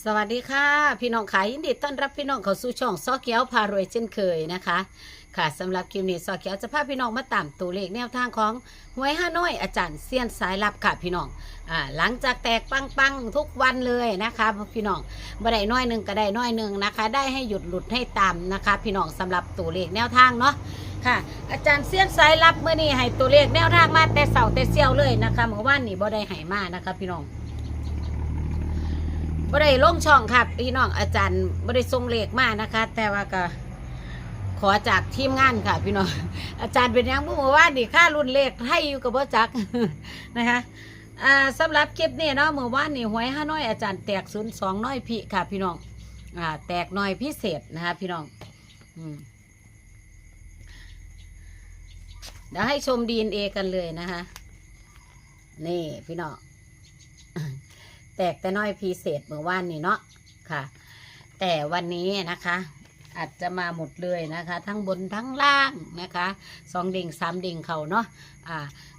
สวัสดีค่ะ พี่น้องขายยินดีต้อนรับพี่น้องเข้าสู่ช่องซอเกียวพารวยเช่นเคยนะคะ ค่ะสำหรับคลิปนี้ซอเกียวจะพาพี่น้องมาตามตัวเลขแนวทางของหวยห้าน้อยอาจารย์เซียนสายลับค่ะพี่น้องอ่าหลังจากแตกปังๆทุกวันเลยนะคะพี่น้องบ่ได้น้อยหนึ่งก็ได้น้อยหนึ่งนะคะ ได้ให้หยุดหลุดให้ตามนะคะ พี่น้องสำหรับตัวเลขแนวทางเนาะค่ะ อาจารย์เซียนสายลับเมื่อนี้ให้ตัวเลขแนวทางมาแต่เสาแต่เซี่ยวเลยนะคะเมื่อวานนี้บ่ได้ให้มานะคะ พี่น้อง บ่ได้ลงช่องครับพี่น้องอาจารย์บ่ได้ส่งเลขมากนะคะ แต่ว่าก็ขอจากทีมงานค่ะ พี่น้องอาจารย์เป็นยังผู้ว่านี่ค่ารุ่นเลขให้อยู่กับบ่จักนะคะอ่าสำหรับคลิปนี้เนาะเมื่อวานนี่หวยห้าน้อยอาจารย์แตกศูนย์สองน้อยพี่ค่ะ พี่น้องอ่าแตกน้อยพิเศษนะคะ พี่น้องอืมเดี๋ยวให้ชมดีเอ็นเอกันเลยนะคะ นี่พี่น้อง แตกแต่น้อยพิเศษเมื่อวานนี่เนาะค่ะ แต่วันนี้นะคะ อาจจะมาหมดเลยนะคะ ทั้งบนทั้งล่างนะคะสองดิ่งสามดิ่งเขาเนาะอ่า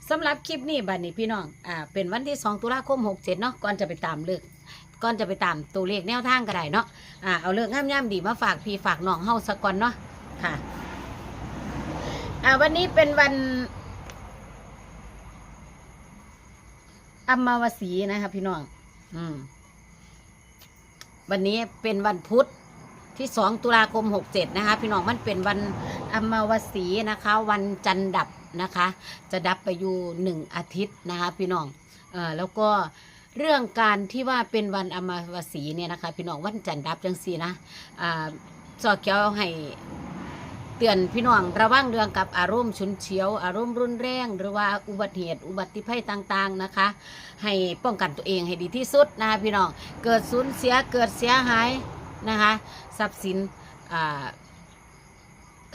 สำหรับคลิปนี้บัดนี้พี่น้องอ่าเป็นวันที่สองตุลาคมหกเจ็ดเนาะก่อนจะไปตามเลือกก่อนจะไปตามตัวเลขแนวทางก็ได้เนาะอ่าเอาเรื่องง่ามย่ำดีมาฝากพี่ฝากน้องเฮาสะก่อนเนาะค่ะอ่าวันนี้เป็นวันอัมมาวสีนะคะพี่น้อง วันนี้เป็นวันพุธที่สองตุลาคมหกเจ็ดนะคะ พี่น้องมันเป็นวันอมาวสีนะคะ วันจันทร์ดับนะคะ จะดับไปอยู่หนึ่งอาทิตย์นะคะ พี่น้องเออแล้วก็เรื่องการที่ว่าเป็นวันอมาวสีเนี่ยนะคะ พี่น้องวันจันทร์ดับจังสีนะอ่าสอเกียวให้ เตือนพี่น้องระวังเรื่องกับอารมณ์ฉุนเฉียว อารมณ์รุนแรง หรือว่าอุบัติเหตุ อุบัติภัยต่างๆนะคะ ให้ป้องกันตัวเองให้ดีที่สุดนะคะพี่น้องเกิดสูญเสียเกิดเสียหายนะคะทรัพย์สินอ่า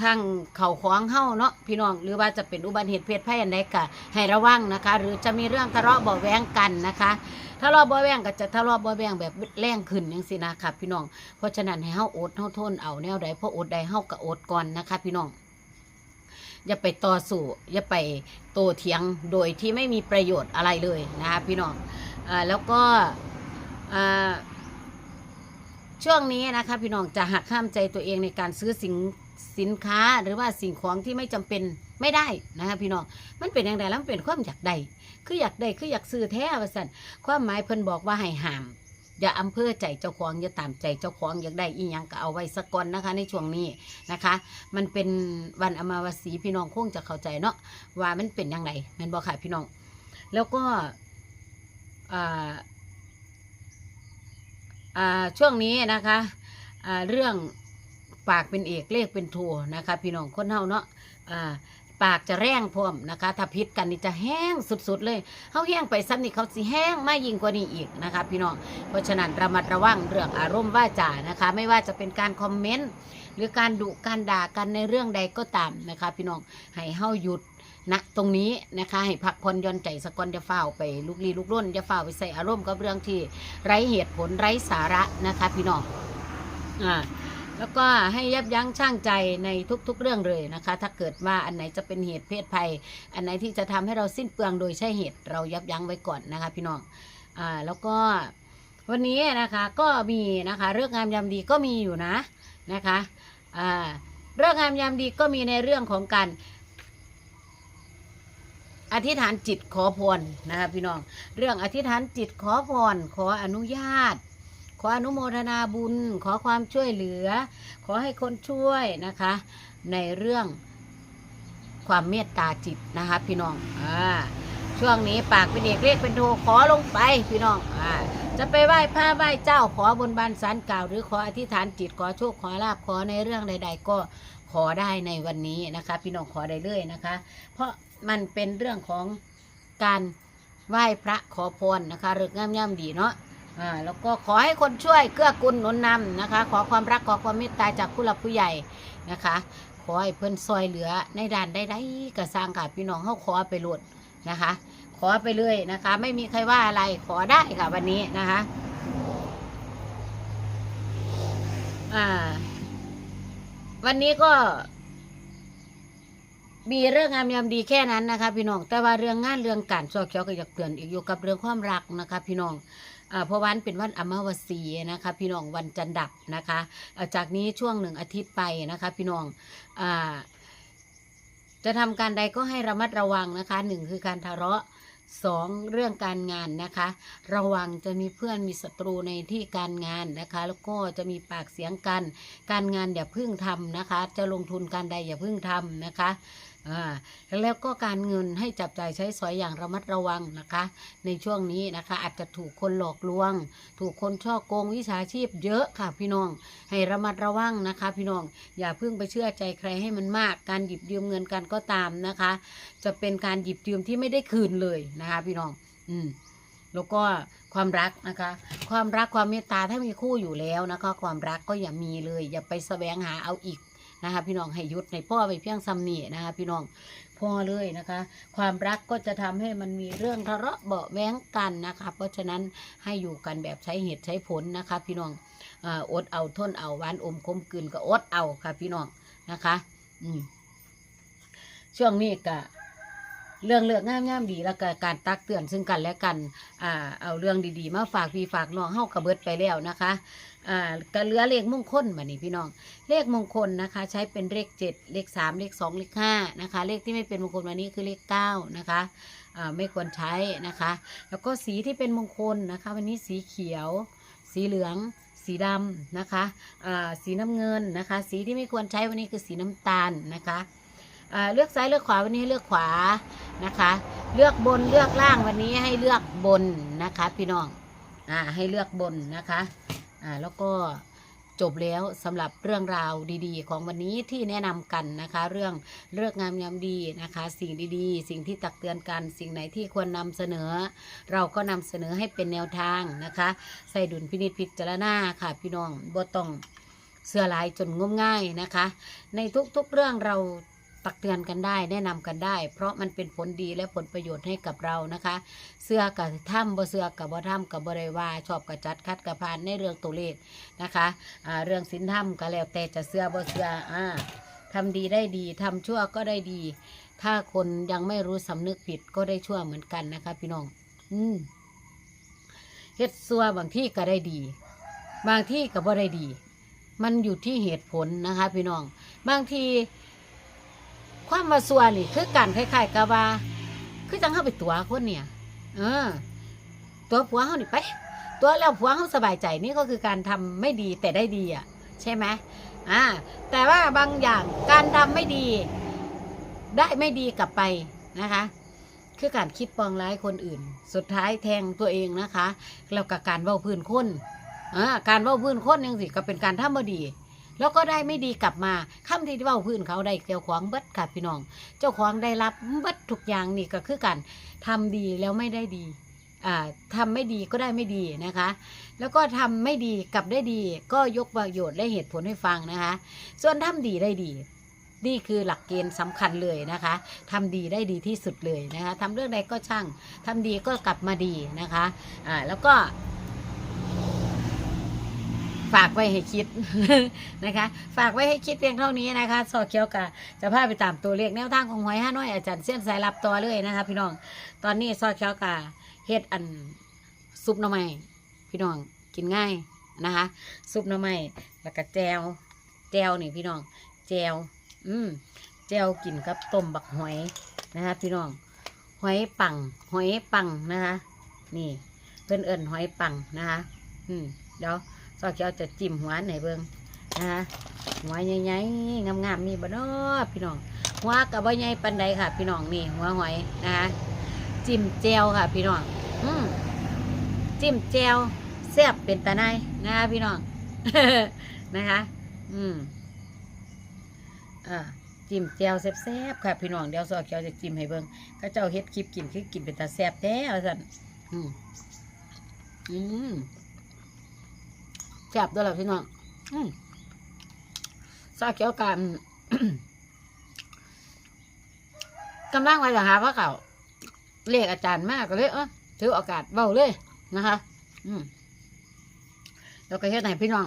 ทางเข่าของเฮ้าเนาะพี่น้องหรือว่าจะเป็นอุบัติเหตุเพศภัยอันใดก็ให้ระวังนะคะ หรือจะมีเรื่องทะเลาะเบาแวงกันนะคะทะเลาะเบาแวงก็จะทะเลาะเบาแวงแบบแรงขึ้นอย่างสินะคะพี่น้อง เพราะฉะนั้นให้เฮาอดเฮาทนเอาแนวใดเพราะอดใดเฮาก็อดก่อนนะคะ พี่น้อง อย่าไปต่อสู้อย่าไปโตเถียงโดยที่ไม่มีประโยชน์อะไรเลยนะคะพี่น้องอแล้วก็ช่วงนี้นะคะ พี่น้องจะหักห้ามใจตัวเองในการซื้อสิน สินค้าหรือว่าสิ่งของที่ไม่จำเป็นไม่ได้นะคะพี่น้องมันเป็นอย่างไรแล้วมันเป็นความอยากได้คืออยากได้คืออยากซื้อแท้ว่าสันความหมายเพิ่นบอกว่าให้ห้ามอย่าอำเภอใจเจ้าของอย่าตามใจเจ้าของอยากได้อีหยังก็เอาไว้สักก่อนนะคะ ในช่วงนี้นะคะ มันเป็นวันอมาวสีพี่น้องคงจะเข้าใจเนาะว่ามันเป็นยังไงมันบอกค่ะพี่น้อง แล้วก็อ่าอ่าช่วงนี้นะคะอ่าเรื่อง ปากเป็นเอกเลขเป็นโทนะคะ พี่น้องคนเฮาเนาะอ่าปากจะแรงพร้อมนะคะ ถ้าพิษกันนี่จะแห้งสุดๆเลยเขาแห้งไปซ้ำนี่เขาสิแห้งมากยิ่งกว่านี้อีกนะคะ พี่น้องเพราะฉะนั้นระมัดระวังเรื่องอารมณ์ว่าจานะคะ ไม่ว่าจะเป็นการคอมเมนต์หรือการดุการด่ากันในเรื่องใดก็ตามนะคะ พี่น้องให้เฮาหยุดณตรงนี้นะคะให้พักผ่อนย่อนใจสะก่อนจะเฝ้าวไปลุกลี้ลุกล่นจะเฝ้าวไปใส่อารมณ์กับเรื่องที่ไร้เหตุผลไร้สาระนะคะ พี่น้องอ่า แล้วก็ให้ยับยั้งชั่งใจในทุกๆเรื่องเลยนะคะ ถ้าเกิดว่าอันไหนจะเป็นเหตุเพศภัย อันไหนที่จะทำให้เราสิ้นเปลืองโดยใช่เหตุเรายับยั้งไว้ก่อนนะคะพี่น้องอ่าแล้วก็วันนี้นะคะก็มีนะคะเรื่องงามยามดีก็มีอยู่นะนะคะอ่าเรื่องงามยามดีก็มีในเรื่องของการอธิษฐานจิตขอพรนะคะพี่น้อง เรื่องอธิษฐานจิตขอพรขออนุญาต ขออนุโมทนาบุญ ขอความช่วยเหลือ ขอให้คนช่วยนะคะ ในเรื่องความเมตตาจิตนะคะ พี่น้องอ่าช่วงนี้ปากเป็นเอกเรียกเป็นโทขอลงไปพี่น้องอ่าจะไปไหว้พระไหว้เจ้าขอบนบานสารกล่าว หรือขออธิษฐานจิตขอโชคขอลาบขอในเรื่องใด ๆ ก็ขอได้ในวันนี้นะคะ พี่น้องขอได้เลยนะคะ เพราะมันเป็นเรื่องของการไหว้พระขอพรนะคะเรื่องงามย่ำดีเนาะ อ่าแล้วก็ขอให้คนช่วยเกื้อกูลหนุนนำนะคะ ขอความรักขอความเมตตาจากผู้หลักผู้ใหญ่นะคะ ขอให้เพิ่อนซอยเหลือในด้านใดๆก็สร้างค่ะพี่น้องเขาขอไปหลดนะคะ ขอไปเลยนะคะ ไม่มีใครว่าอะไรขอได้ค่ะวันนี้นะคะอ่า วันนี้ก็ มีเรื่องงามยามดีแค่นั้นนะคะ พี่น้องแต่ว่าเรื่องงานเรื่องการซอกเขียวก็อยากเตือนอีกอยู่กับเรื่องความรักนะคะ พี่น้อง เพราะวันเป็นวันอมาวสีนะคะพี่น้องวันจันทร์ดับนะคะจากนี้ช่วงหนึ่งอาทิตย์ไปนะคะพี่น้องอ่าจะทำการใดก็ให้ระมัดระวังนะคะหนึ่งคือการทะเลาะสองเรื่องการงานนะคะ ระวังจะมีเพื่อนมีศัตรูในที่การงานนะคะ แล้วก็จะมีปากเสียงกัน การงานอย่าเพึ่งทำนะคะ จะลงทุนการใดอย่าเพึ่งทำนะคะ แล้วก็การเงินให้จับจ่ายใช้สอยอย่างระมัดระวังนะคะ ในช่วงนี้นะคะ อาจจะถูกคนหลอกลวง ถูกคนช่อโกงวิชาชีพเยอะค่ะพี่น้อง ให้ระมัดระวังนะคะ พี่น้องอย่าเพิ่งไปเชื่อใจใครให้มันมาก การหยิบยืมเงินกันก็ตามนะคะ จะเป็นการหยิบยืมที่ไม่ได้คืนเลยนะคะ พี่น้อง อืมแล้วก็ความรักนะคะ ความรักความเมตตาถ้ามีคู่อยู่แล้วนะคะ ความรักก็อย่ามีเลย อย่าไปแสวงหาเอาอีก นะคะพี่น้องให้หยุดในพ่อไปเพียงซ้ำนี่นะคะพี่น้องพ่อเลยนะคะ ความรักก็จะทำให้มันมีเรื่องทะเลาะเบาแว้งกันนะคะ เพราะฉะนั้นให้อยู่กันแบบใช้เหตุใช้ผลนะคะ พี่น้องออดเอาทนเอาหวานอมคมกลืนก็อดเอาค่ะ พี่น้องนะคะ อืมช่วงนี้ก็เรื่องเลือกงามงามๆดีแล้วก็การตักเตือนซึ่งกันและกัน อ่า เอาเรื่องดีๆ มาฝากพี่ฝากน้องเฮากระเบิดไปแล้วนะคะ อ่าก็เหลือเลขมงคลมานี่พี่น้อง เลขมงคลนะคะ ใช้เป็นเลขเจ็ดเลขสามเลขสองเลขห้านะคะ เลขที่ไม่เป็นมงคลวันนี้คือเลขเก้านะคะอ่าไม่ควรใช้นะคะ แล้วก็สีที่เป็นมงคลนะคะ วันนี้สีเขียว สีเหลือง สีดำนะคะอ่าสีน้ำเงินนะคะ สีที่ไม่ควรใช้วันนี้คือสีน้ำตาลนะคะเลือกซ้ายเลือกขวาวันนี้เลือกขวานะคะ เลือกบนเลือกล่างวันนี้ให้เลือกบนนะคะ พี่น้องอ่าให้เลือกบนนะคะ อ่าแล้วก็จบแล้วสำหรับเรื่องราวดีๆ ของวันนี้ที่แนะนำกันนะคะ เรื่องเลือกงามยามดีนะคะ สิ่งดีๆ สิ่งที่ตักเตือนกัน สิ่งไหนที่ควรนำเสนอ เราก็นำเสนอให้เป็นแนวทางนะคะ ใส่ดุลพินิจพิจารณาค่ะ พี่น้องบ่ต้องเสื้อลายจนงมง่ายนะคะ ในทุกๆเรื่องเรา ตักเตือนกันได้ แนะนำกันได้ เพราะมันเป็นผลดีและผลประโยชน์ให้กับเรานะคะ เสื้อกับถ้ำบ่เสื้อกับบ่ถ้ำกับบ่ได้ว่าชอบกับจัดคัดกับพานในเรื่องตัวเลขนะคะอ่าเรื่องสินธรรมก็แล้วแต่จะเสื้อบ่เสื้ออ่าทำดีได้ดีทำชั่วก็ได้ดี ถ้าคนยังไม่รู้สำนึกผิดก็ได้ชั่วเหมือนกันนะคะ พี่น้อง อืมเฮ็ดซัวบางที่ก็ได้ดี บางที่ก็บ่ได้ดี มันอยู่ที่เหตุผลนะคะ พี่น้อง บางที ความมาซัวนี่คือการคล้ายๆกับว่า คือจังเข้าไปตัวคนเนี่ย เออ ตัวผัวเขานี่ไป ตัวแล้วผัวเขาสบายใจนี่ก็คือการทำไม่ดีแต่ได้ดีอะ ใช่ไหมอ่า แต่ว่าบางอย่างการทำไม่ดี ได้ไม่ดีกลับไปนะคะ คือการคิดปองร้ายคนอื่น สุดท้ายแทงตัวเองนะคะ แล้วกับการเว้าพื้นคนอ่าการเว้าพื้นคนยังสิก็เป็นการทำไม่ดี แล้วก็ได้ไม่ดีกลับมาคำที่เว้าพื้นเขาได้เกี่ยวขวางเบิดค่ะพี่น้อง เจ้าของได้รับเบิดทุกอย่างนี่ก็คือการทำดีแล้วไม่ได้ดีอ่าทำไม่ดีก็ได้ไม่ดีนะคะ แล้วก็ทำไม่ดีกลับได้ดี ก็ยกประโยชน์และเหตุผลให้ฟังนะคะ ส่วนทำดีได้ดี นี่คือหลักเกณฑ์สำคัญเลยนะคะทำดีได้ดีที่สุดเลยนะคะทำเรื่องใดก็ช่างทำดีก็กลับมาดีนะคะอ่าแล้วก็ ฝากไว้ให้คิดนะคะ ฝากไว้ให้คิดเพียงเท่านี้นะคะสอเคียวกะจะพาไปตามตัวเลขแนวทางของหอยห้าน้อยอาจารย์เส้นสายรับต่อเลยนะคะ พี่น้องตอนนี้ซอเคียวกะเฮ็ดอันซุปหน่อไม้พี่น้องกินง่ายนะคะ ซุปหน่อไม้แล้วก็แจวแจวนี่พี่น้องแจวอืมแจวกินกับต้มบักหอยนะคะ พี่น้องหอยปังหอยปังนะคะ นี่เพื่อนเอิญหอยปังนะคะ อืมเดี๋ยว ซอเขียวจะจิ้มหัวไหนเบิงนะคะหัวใหญ่ๆงามๆมีบ่เนาะพี่น้อง หัวกับบ่ใหญ่ปันใดค่ะ พี่น้องนี่หัวหอยนะคะจิ้มแจวค่ะ พี่น้องอืมจิ้มแจวแซ่บเป็นตาในนะคะพี่น้องนะคะ อืมอ่าจิ้มแจวแซ่บๆค่ะพี่น้องเดี๋ยวซอเขียวจะจิ้มให้เบิงก็เจ้าเฮ็ดคลิปกินคือกินเป็นตาแซ่บแท้ว่าซั่นอืมอืม แซ่บด้วยล่ะพี่น้องอืมซาเขียวกันกำลังไว้จะหาพระเก่าเรียกอาจารย์มากก็เลยเออถือโอกาสเบาเลยนะคะ อืมแล้วก็เฮ็ดให้พี่น้อง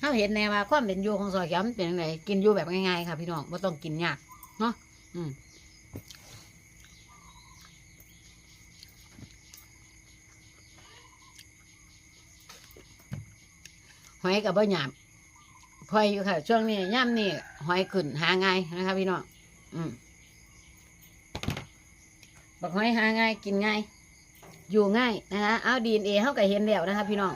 ถ้าเห็นแนวว่าความเป็นอยู่ของซอยเขียวมันเป็นยังไงกินอยู่แบบง่ายๆค่ะพี่น้องไม่ต้องกินยากเนาะอืม หอยกับบ่หยาบพอยอยู่ค่ะ ช่วงนี้ย่ำนี่หอยขึ้นหาง่ายนะคะพี่น้องอืมบักหอยหาง่ายกินง่าย อยู่ง่ายนะคะเอาดีเอ็นเอเข้าก็เห็นแล้วนะคะพี่น้อง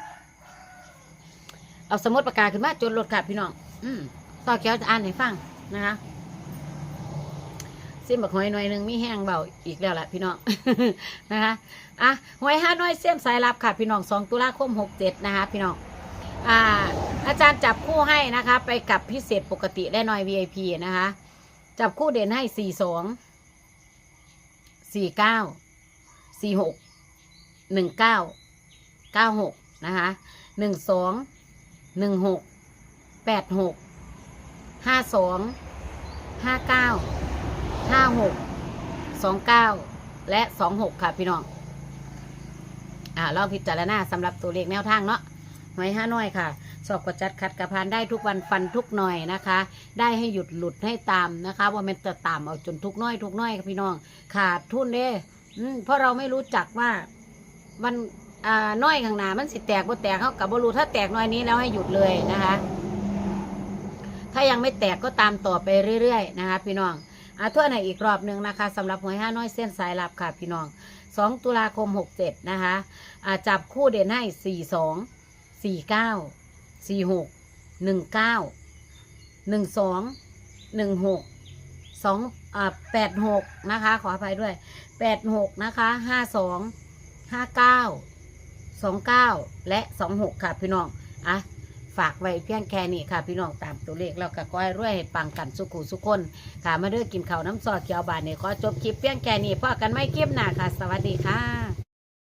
เอาสมุดปากกาขึ้นมาจดรถค่ะพี่น้อง อืมต่อแก้วจะอ่านให้ฟังนะคะซิมบักหอยหน่อยหนึ่งมีแห้งเบาอีกแล้วแหละพี่น้องนะคะอะหอยห้าน้อยเสี้ยมสายลับค่ะพี่น้องสองตุลาคมหกเจ็ดนะคะพี่น้อง อ่าอาจารย์จับคู่ให้นะคะ ไปกับพิเศษปกติและน้อย VIP นะคะ จับคู่เด่นให้สี่สองสี่เก้าสี่หกหนึ่งเก้าเก้าหกนะคะหนึ่งสองหนึ่งหกแปดหกห้าสองห้าเก้าห้าหกสองเก้าและสองหกค่ะพี่น้องอ่าเราพิจารณาสำหรับตัวเลขแนวทางเนาะ หอยห้าน้อยค่ะ สอบกระจัดขัดกระพานได้ทุกวันฟันทุกหน่อยนะคะ ได้ให้หยุดหลุดให้ตามนะคะ ว่ามันจะตามเอาจนทุกน้อยทุกน้อยค่ะพี่น้องขาดทุนเด้เพราะเราไม่รู้จักว่ามันน้อยข้างหน้ามันสิแตกบ่แตกเขากับบรูถ้าแตกน้อยนี้แล้วให้หยุดเลยนะคะ ถ้ายังไม่แตกก็ตามต่อไปเรื่อยๆนะคะ พี่น้องอ่าทั่วในอีกรอบหนึ่งนะคะสำหรับหวยห้าน้อยเส้นสายลับค่ะพี่น้องสองตุลาคมหกเจ็ดนะคะอาจับคู่เด่นให้สี่ สี่เก้าสี่หกหนึ่งเก้าหนึ่งสองหนึ่งหกสองอ่าแปดหกนะคะ ขออภัยด้วยแปดหกนะคะห้าสองห้าเก้าสองเก้าและสองหกค่ะพี่น้องอะฝากไว้เพียงแค่นี้ค่ะ พี่น้องตามตัวเลขแล้วก็ก้อยรวยให้ปังกันสุขุสุขคนค่ะมาเด้อกินข้าวน้ำซอสเขียวบานเนี่ยขอจบคลิปเพียงแค่นี้พอกันไม่คลิปหนาค่ะ สวัสดีค่ะ